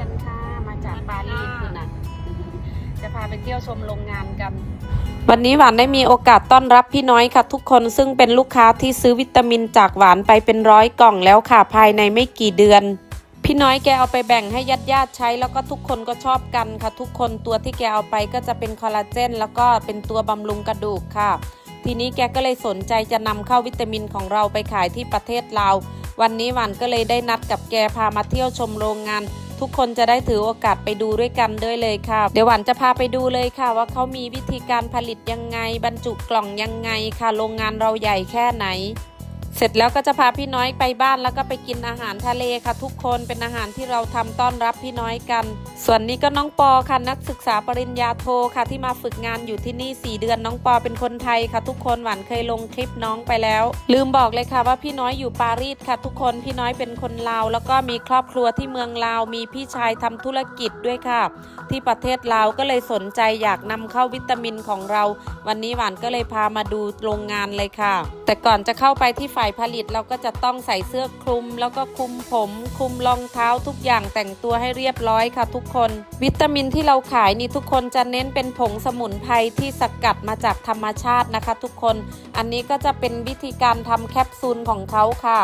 กันค่ะ มาจากปารีสคุณน่ะจะพาไปเที่ยวชมโรงงานกัน วันนี้หวานได้มีโอกาสต้อนรับพี่น้อยค่ะทุกคนซึ่งเป็นลูกค้าที่ซื้อวิตามินจากหวานไปเป็นร้อยกล่องแล้วค่ะภายในไม่กี่เดือน พี่น้อยแกเอาไปแบ่งให้ญาติญาติๆใช้แล้วก็ทุกคนก็ชอบกันค่ะ ทุกคนตัวที่แกเอาไปก็จะเป็นคอลลาเจนแล้วก็เป็นตัวบำรุงกระดูกค่ะ ทีนี้แกก็เลยสนใจจะนำเข้าวิตามินของเราไปขายที่ประเทศลาววันนี้หวานก็เลยได้นัดกับแกพามาเที่ยวชมโรงงาน ทุกคนจะได้ถือโอกาสไปดูด้วยกันด้วยเลยค่ะ เดี๋ยวหวานจะพาไปดูเลยค่ะ ว่าเขามีวิธีการผลิตยังไง บรรจุกล่องยังไงค่ะ โรงงานเราใหญ่แค่ไหน เสร็จแล้วก็จะพาพี่น้อยไปบ้านแล้วก็ไปกินอาหารทะเลค่ะ ทุกคนเป็นอาหารที่เราทำต้อนรับพี่น้อยกัน ส่วนนี้ก็น้องปอค่ะนักศึกษาปริญญาโทค่ะ ที่มาฝึกงานอยู่ที่นี่ 4 เดือนน้องปอเป็นคนไทยค่ะ ทุกคนหวานเคยลงคลิปน้องไปแล้ว ลืมบอกเลยค่ะว่าพี่น้อยอยู่ปารีสค่ะ ทุกคนพี่น้อยเป็นคนลาวแล้วก็มีครอบครัวที่เมืองลาว มีพี่ชายทำธุรกิจด้วยค่ะ ที่ประเทศลาวก็เลยสนใจอยากนำเข้าวิตามินของเรา วันนี้หวานก็เลยพามาดูโรงงานเลยค่ะ แต่ก่อนจะเข้าไปที่ฝ่ายผลิตเราก็จะต้องใส่เสื้อคลุม แล้วก็คลุมผม คลุมรองเท้าทุกอย่างแต่งตัวให้เรียบร้อยค่ะทุกคน วิตามินที่เราขายนี่ทุกคนจะเน้นเป็นผงสมุนไพรที่สกัดมาจากธรรมชาตินะคะ ทุกคน อันนี้ก็จะเป็นวิธีการทำแคปซูลของเขาค่ะ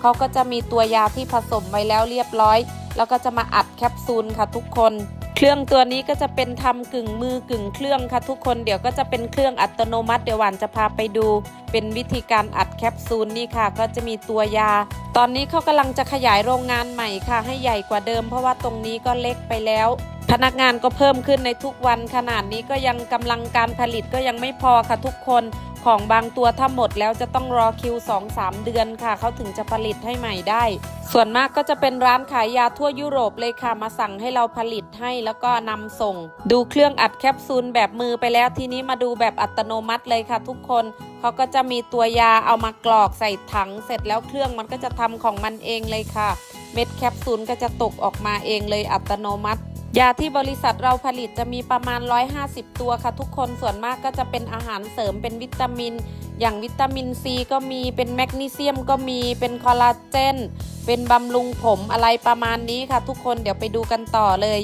เขาก็จะมีตัวยาที่ผสมไว้แล้วเรียบร้อย แล้วก็จะมาอัดแคปซูลค่ะทุกคนเครื่องตัวนี้ก็จะเป็นทำกึ่งมือกึ่งเครื่องค่ะทุกคนเดี๋ยวก็จะเป็นเครื่องอัตโนมัติเดี๋ยวหวานจะพาไปดู เป็นวิธีการอัดแคปซูลนี่ค่ะ ก็จะมีตัวยา ตอนนี้เขากำลังจะขยายโรงงานใหม่ค่ะ ให้ใหญ่กว่าเดิม เพราะว่าตรงนี้ก็เล็กไปแล้วพนักงานก็เพิ่มขึ้นในทุกวันขนาดนี้ก็ยังกำลังการผลิตก็ยังไม่พอค่ะทุกคนของบางตัวถ้าหมดแล้วจะต้องรอคิว 2-3 เดือนค่ะเขาถึงจะผลิตให้ใหม่ได้ ส่วนมากก็จะเป็นร้านขายยาทั่วยุโรปเลยค่ะมาสั่งให้เราผลิตให้แล้วก็นำส่ง ดูเครื่องอัดแคปซูลแบบมือไปแล้วทีนี้มาดูแบบอัตโนมัติเลยค่ะทุกคน เขาก็จะมีตัวยาเอามากรอกใส่ถังเสร็จแล้วเครื่องมันก็จะทำของมันเองเลยค่ะ เม็ดแคปซูลก็จะตกออกมาเองเลยอัตโนมัติ ยาที่บริษัทเราผลิตจะมีประมาณ 150 ตัวค่ะ ทุกคนส่วนมากก็จะเป็นอาหารเสริมเป็นวิตามิน อย่างวิตามินซีก็มีเป็นแมกนีเซียมก็มีเป็นคอลลาเจนเป็นบำรุงผมอะไรประมาณนี้ค่ะ ทุกคนเดี๋ยวไปดูกันต่อเลย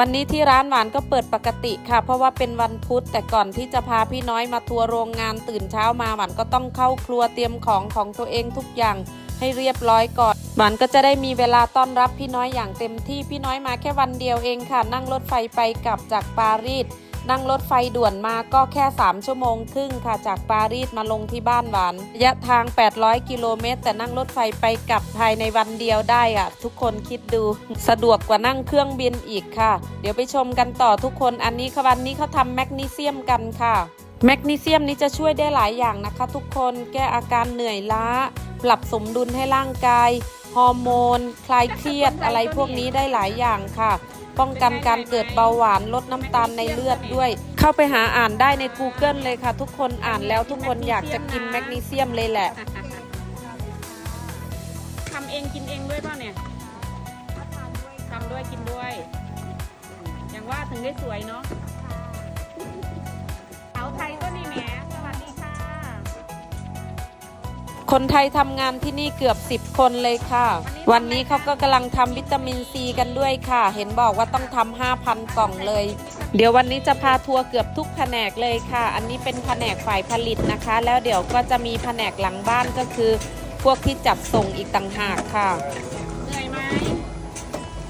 วันนี้ที่ร้านหวานก็เปิดปกติค่ะ เพราะว่าเป็นวันพุธแต่ก่อนที่จะพาพี่น้อยมาทัวร์โรงงานตื่นเช้ามาหวานก็ต้องเข้าครัวเตรียมของของตัวเองทุกอย่างให้เรียบร้อยก่อนหวานก็จะได้มีเวลาต้อนรับพี่น้อยอย่างเต็มที่พี่น้อยมาแค่วันเดียวเองค่ะ นั่งรถไฟไปกลับจากปารีส นั่งรถไฟด่วนมาก็แค่ 3 ชั่วโมงครึ่งค่ะจากปารีสมาลงที่บ้านหวานระยะทาง 800 กิโลเมตร แต่นั่งรถไฟไปกลับภายในวันเดียวได้อะทุกคนคิดดูสะดวกกว่านั่งเครื่องบินอีกค่ะ เดี๋ยวไปชมกันต่อทุกคนอันนี้ค่ะวันนี้เขาทำแมกนีเซียมกันค่ะแมกนีเซียมนี้จะช่วยได้หลายอย่างนะคะ ทุกคนแก้อาการเหนื่อยล้า ปรับสมดุลให้ร่างกาย ฮอร์โมน คลายเครียดอะไรพวกนี้ได้หลายอย่างค่ะ ป้องกันการเกิดเบาหวานลดน้ำตาลในเลือดด้วย เข้าไปหาอ่านได้ใน Google เลยค่ะ ทุกคนอ่านแล้วทุกคนอยากจะกินแมกนีเซียมเลยแหละทำเองกินเองด้วยป่ะเนี่ยทำด้วยกินด้วย อย่างว่าถึงได้สวยเนาะ คนไทยทำงานที่นี่เกือบ 10 คนเลยค่ะ วันนี้เขาก็กำลังทำวิตามินซีกันด้วยค่ะ เห็นบอกว่าต้องทำ5,000 กล่องเลย เดี๋ยววันนี้จะพาทัวร์เกือบทุกแผนกเลยค่ะ อันนี้เป็นแผนกฝ่ายผลิตนะคะ แล้วเดี๋ยวก็จะมีแผนกหลังบ้านก็คือ พวกที่จัดส่งอีกต่างหากค่ะ เหนื่อยไหม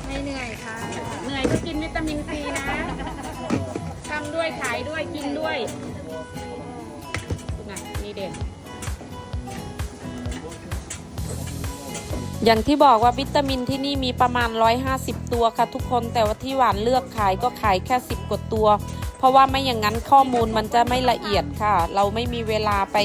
ไม่เหนื่อยค่ะ เหนื่อยก็กินวิตามินซีนะทำด้วยขายด้วยกินด้วย อย่างที่บอกว่าวิตามินที่นี่มีประมาณ 150 ตัวค่ะทุกคนแต่ว่าที่หวานเลือกขายก็ขายแค่ 10 กว่าตัว เพราะว่าไม่อย่างนั้นข้อมูลมันจะไม่ละเอียดค่ะ เราไม่มีเวลาไป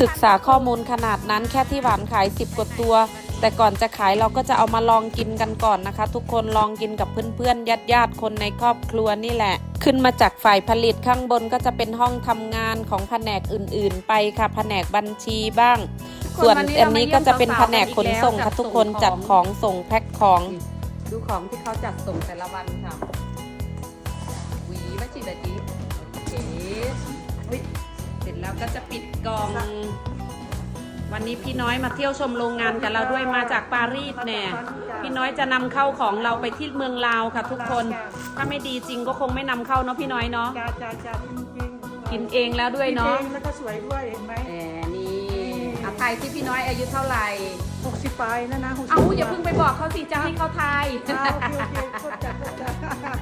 ศึกษาข้อมูลขนาดนั้นแค่ที่หวานขาย 10 กว่าตัว แต่ก่อนจะขายเราก็จะเอามาลองกินกันก่อนนะคะ ทุกคนลองกินกับเพื่อนๆญาติๆคนในครอบครัวนี่แหละ ขึ้นมาจากฝ่ายผลิตข้างบนก็จะเป็นห้องทำงานของแผนกอื่นๆ ไปค่ะแผนกบัญชีบ้าง ส่วนอันนี้ก็จะเป็นแผนกขนส่งค่ะทุกคนจัดของส่งแพ็คของ ดูของที่เขาจัดส่งแต่ละวันค่ะหวีมาจิบะจีโอเคอุ๊ยเสร็จแล้วก็จะปิดกล่อง วันนี้พี่น้อยมาเที่ยวชมโรงงานกับเราด้วยมาจากปารีสแน่พี่น้อยจะนำเข้าของเราไปที่เมืองลาวค่ะ ทุกคน ถ้าไม่ดีจริงก็คงไม่นำเข้าเนาะพี่น้อยเนาะจ้าจ้าจ้าจริงๆกินเองแล้วด้วยเนาะ จริงๆแล้วก็สวยด้วยเห็นไหม แหม นี่อาไทยที่พี่น้อยอายุเท่าไหร่หกสิบปลายแล้วนะหกสิบเอาอย่าเพิ่งไปบอกเขาสิจะให้เขาทาย อ้าวโอเคโอเคโทษจ้ะโทษจ้ะ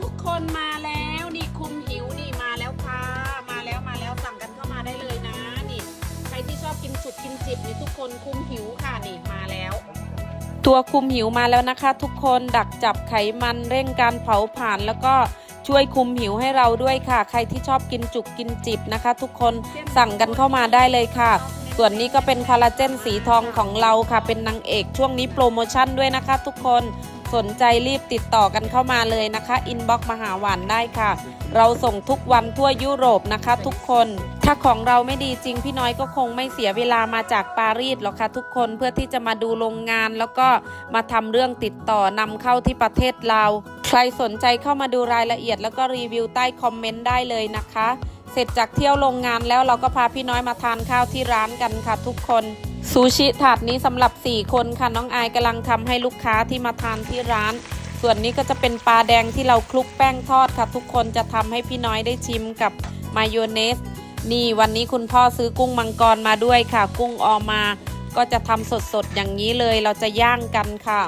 ทุกคนมาแล้วนี่คุมหิวนี่มาแล้วค่ะ มาแล้วมาแล้วสั่งกันเข้ามาได้เลยนะนี่ ใครที่ชอบกินสุดกินจิบนี่ทุกคนคุมหิวค่ะนี่มาแล้ว ตัวคุมหิวมาแล้วนะคะ ทุกคนดักจับไขมันเร่งการเผาผลาญแล้วก็ ช่วยคุมหิวให้เราด้วยค่ะ ใครที่ชอบกินจุกกินจิบนะคะ ทุกคนสั่งกันเข้ามาได้เลยค่ะ ส่วนนี้ก็เป็นคอลลาเจนสีทองของเราค่ะ เป็นนางเอกช่วงนี้โปรโมชั่นด้วยนะคะ ทุกคน สนใจรีบติดต่อกันเข้ามาเลยนะคะอินบ็อกมาหาหวานได้ค่ะ เราส่งทุกวันทั่วยุโรปนะคะ ทุกคน ถ้าของเราไม่ดีจริงพี่น้อยก็คงไม่เสียเวลามาจากปารีสหรอกค่ะทุกคนเพื่อที่จะมาดูโรงงาน แล้วก็มาทำเรื่องติดต่อนำเข้าที่ประเทศลาใครสนใจเข้ามาดูรายละเอียดแล้วก็รีวิวใต้คอมเมนต์ได้เลยนะคะ เสร็จจากเที่ยวโรงงานแล้วเราก็พาพี่น้อยมาทานข้าวที่ร้านกันค่ะทุกคน ซูชิถาดนี้สำหรับ 4 คนค่ะน้องอายกำลังทำให้ลูกค้าที่มาทานที่ร้าน ส่วนนี้ก็จะเป็นปลาแดงที่เราคลุกแป้งทอดค่ะ ทุกคนจะทำให้พี่น้อยได้ชิมกับมายองเนส นี่วันนี้คุณพ่อซื้อกุ้งมังกรมาด้วยค่ะ กุ้งออมา ก็จะทำสดๆอย่างนี้เลยเราจะย่างกันค่ะ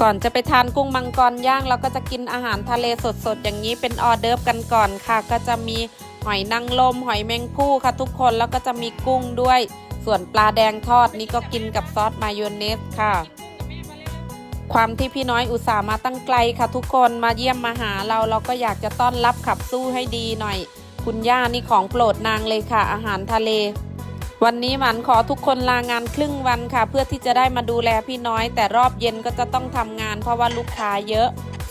ก่อนจะไปทานกุ้งมังกรย่างเราก็จะกินอาหารทะเลสดๆ อย่างนี้เป็นออเดิร์ฟกันก่อนค่ะ ก็จะมี หอยนางรมหอยแมงภู่ค่ะทุกคนแล้วก็จะมีกุ้งด้วย ส่วนปลาแดงทอดนี่ก็กินกับซอสมายองเนสค่ะ ความที่พี่น้อยอุตส่าห์มาตั้งไกลค่ะทุกคนมาเยี่ยมมาหาเราเราก็อยากจะต้อนรับขับสู้ให้ดีหน่อย คุณย่านี่ของโปรดนางเลยค่ะ อาหารทะเลวันนี้หมันขอทุกคนลางานครึ่งวันค่ะ เพื่อที่จะได้มาดูแลพี่น้อย แต่รอบเย็นก็จะต้องทำงานเพราะว่าลูกค้าเยอะ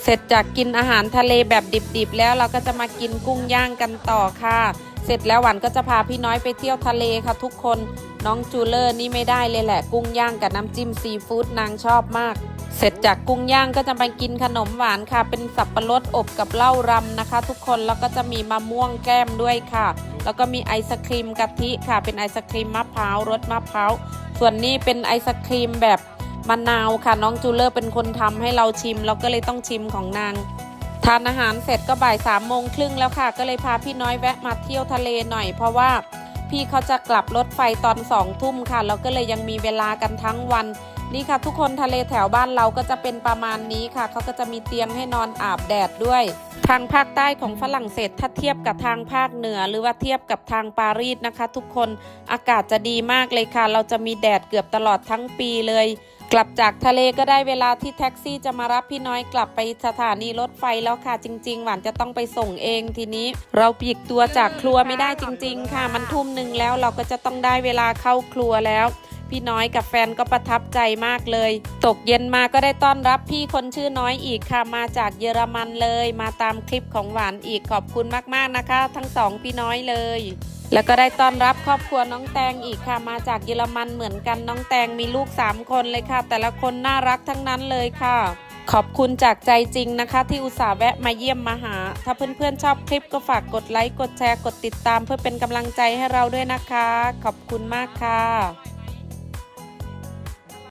เสร็จจากกินอาหารทะเลแบบดิบๆ แล้วเราก็จะมากินกุ้งย่างกันต่อค่ะ เสร็จแล้วหวันก็จะพาพี่น้อยไปเที่ยวทะเลค่ะทุกคนน้องจูเลอร์นี่ไม่ได้เลยแหละ กุ้งย่างกับน้ำจิ้มซีฟู้ดนางชอบมาก เสร็จจากกุ้งย่างก็จะไปกินขนมหวานค่ะ เป็นสับปะรดอบกับเหล้ารำนะคะ ทุกคนแล้วก็จะมีมะม่วงแก้มด้วยค่ะ แล้วก็มีไอศครีมกะทิค่ะ เป็นไอศครีมมะพร้าวรสมะพร้าวส่วนนี้เป็นไอศครีมแบบ มะนาวค่ะน้องจูเลอร์เป็นคนทำให้เราชิม เราก็เลยต้องชิมของนาง ทานอาหารเสร็จก็บ่ายสามโมงครึ่งแล้วค่ะ ก็เลยพาพี่น้อยแวะมาเที่ยวทะเลหน่อย เพราะว่าพี่เขาจะกลับรถไฟตอนสองทุ่มค่ะแล้วก็เลยยังมีเวลากันทั้งวันนี่ค่ะ ทุกคนทะเลแถวบ้านเราก็จะเป็นประมาณนี้ค่ะเขาก็จะมีเตียงให้นอนอาบแดดด้วย ทางภาคใต้ของฝรั่งเศสถ้าเทียบกับทางภาคเหนือ หรือว่าเทียบกับทางปารีสนะคะ ทุกคนอากาศจะดีมากเลยค่ะ เราจะมีแดดเกือบตลอดทั้งปีเลย กลับจากทะเลก็ได้เวลาที่แท็กซี่จะมารับพี่น้อยกลับไปสถานีรถไฟแล้วค่ะ จริง ๆ หวานจะต้องไปส่งเองทีนี้ เราปีกตัวจากครัวไม่ได้จริง ๆ ค่ะ มันทุ่มหนึ่งแล้วเราก็จะต้องได้เวลาเข้าครัวแล้ว พี่น้อยกับแฟนก็ประทับใจมากเลย ตกเย็นมาก็ได้ต้อนรับพี่คนชื่อน้อยอีกค่ะมาจากเยอรมันเลย มาตามคลิปของหวานอีกขอบคุณมากๆนะคะ ทั้งสองพี่น้อยเลย แล้วก็ได้ต้อนรับครอบครัวน้องแตงอีกค่ะมาจากเยอรมันเหมือนกันน้องแตงมีลูก 3 คนเลยค่ะ แต่ละคนน่ารักทั้งนั้นเลยค่ะ ขอบคุณจากใจจริงนะคะ ที่อุตส่าห์แวะมาเยี่ยมมาหา ถ้าเพื่อนๆชอบคลิปก็ฝากกดไลค์กดแชร์กดติดตาม เพื่อเป็นกำลังใจให้เราด้วยนะคะ ขอบคุณมากค่ะ